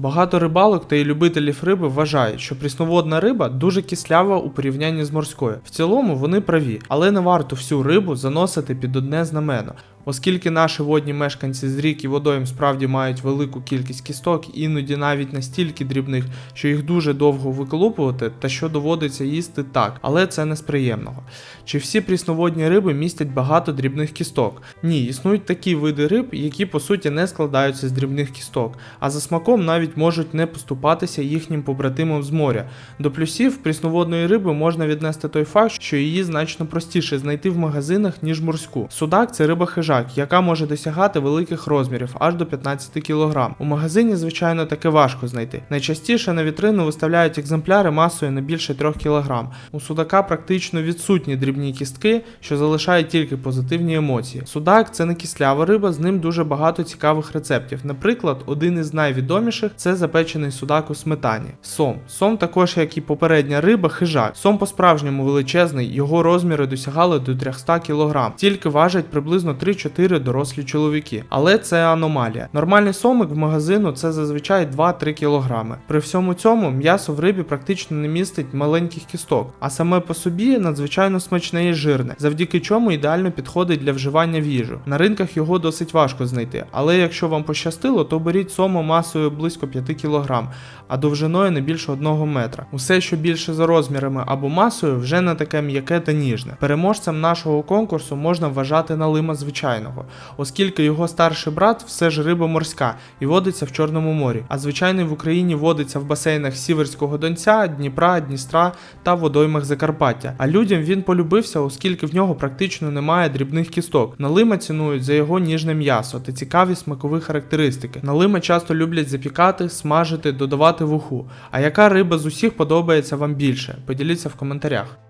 Багато рибалок та й любителів риби вважають, що прісноводна риба дуже кислява у порівнянні з морською. В цілому вони праві, але не варто всю рибу заносити під одне знамено. Оскільки наші водні мешканці з рік і водойм справді мають велику кількість кісток, іноді навіть настільки дрібних, що їх дуже довго виколупувати, та що доводиться їсти так, але це не з приємного. Чи всі прісноводні риби містять багато дрібних кісток? Ні, існують такі види риб, які по суті не складаються з дрібних кісток, а за смаком навіть можуть не поступатися їхнім побратимам з моря. До плюсів прісноводної риби можна віднести той факт, що її значно простіше знайти в магазинах, ніж морську. Судак це риба хижак, яка може досягати великих розмірів аж до 15 кг. У магазині, звичайно, таке важко знайти. Найчастіше на вітрину виставляють екземпляри масою не більше 3 кг. У судака практично відсутні дрібні кістки, що залишають тільки позитивні емоції. Судак це не кислява риба, з ним дуже багато цікавих рецептів. Наприклад, один із найвідоміших це запечений судак у сметані. Сом. Сом також, як і попередня риба, хижак. Сом по-справжньому величезний, його розміри досягали до 300 кг. Тільки важать приблизно 3-4 дорослі чоловіки. Але це аномалія. Нормальний сомик в магазину це зазвичай 2-3 кг. При всьому цьому м'ясо в рибі практично не містить маленьких кісток, а саме по собі надзвичайно смачне і жирне, завдяки чому ідеально підходить для вживання в їжу. На ринках його досить важко знайти, але якщо вам пощастило, то беріть сому масою близько 5 кг, а довжиною не більше 1 метра. Усе, що більше за розмірами або масою, вже не таке м'яке та ніжне. Переможцем нашого конкурсу можна вважати налима звичайного, оскільки його старший брат все ж риба морська і водиться в Чорному морі, а звичайний в Україні водиться в басейнах Сіверського Донця, Дніпра, Дністра та водоймах Закарпаття. А людям він полюбився, оскільки в нього практично немає дрібних кісток. Налима цінують за його ніжне м'ясо та цікаві смакові характеристики. Налима часто люблять запікати, смажити, додавати в уху. А яка риба з усіх подобається вам більше? Поділіться в коментарях.